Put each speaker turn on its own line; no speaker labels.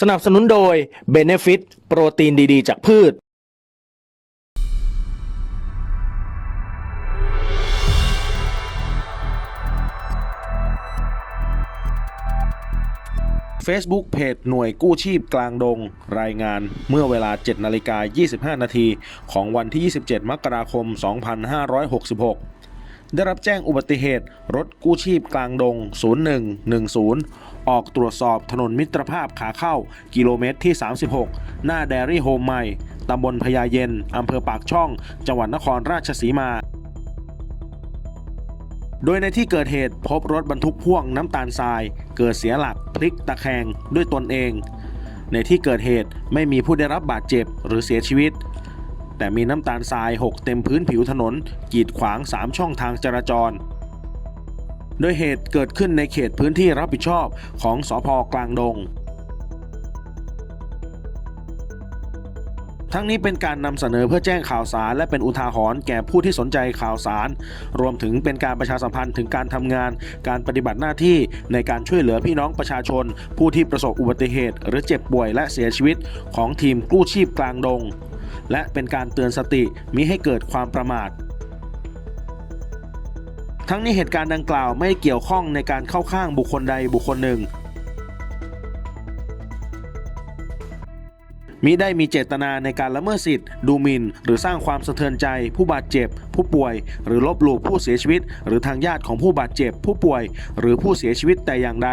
สนับสนุนโดย Benefit โปรตีนดีๆ จากพืช
Facebook เพจหน่วยกู้ชีพกลางดง รายงานเมื่อเวลา 7 นาฬิกา 25 นาที ของวันที่ 27 มกราคม 2566 ได้รับแจ้งอุบัติเหตุ รถกู้ชีพกลางดง 0110 ออกตรวจสอบถนนมิตรภาพขาเข้า กิโลเมตรที่ 36 หน้าแดรี่โฮมใหม่ ตำบลพญาเย็น อำเภอปากช่อง จังหวัดนครราชสีมาโดยในที่เกิดเหตุพบรถบรรทุกพ่วงน้ำตาลทราย เกิดเสียหลักพลิกตะแคงด้วยตนเอง ในที่เกิดเหตุไม่มีผู้ได้รับบาดเจ็บหรือเสียชีวิต แต่มีน้ำตาลทรายหกเต็มพื้นผิวถนน กีดขวาง 3 ช่องทางจราจร โดยเหตุเกิดขึ้นในเขตพื้นที่รับผิดชอบของสอพกลางดงทั้งนี้เป็นการนำเสนอเพื่อแจ้งข่าวสารและเป็นอุทาหรณ์แก่ผู้ที่สนใจข่าวสาร รวมถึงเป็นการประชาสัมพันธ์ถึงการทำงาน การปฏิบัติหน้าที่ในการช่วยเหลือพี่น้องประชาชน ผู้ที่ประสบอุบัติเหตุ หรือเจ็บป่วยและเสียชีวิตของทีมกู้ชีพกลางดง และเป็นการเตือนสติมิให้เกิดความประมาท ทั้งนี้เหตุการณ์ดังกล่าวไม่เกี่ยวข้องในการเข้าข้างบุคคลใดบุคคลหนึ่งมิได้มีเจตนาในการละเมิดสิทธิ์ ดูหมิ่น หรือสร้างความสะเทือนใจ ผู้บาดเจ็บ ผู้ป่วย หรือลบหลู่ผู้เสียชีวิต หรือทางญาติของผู้บาดเจ็บ ผู้ป่วย หรือผู้เสียชีวิตแต่อย่างใด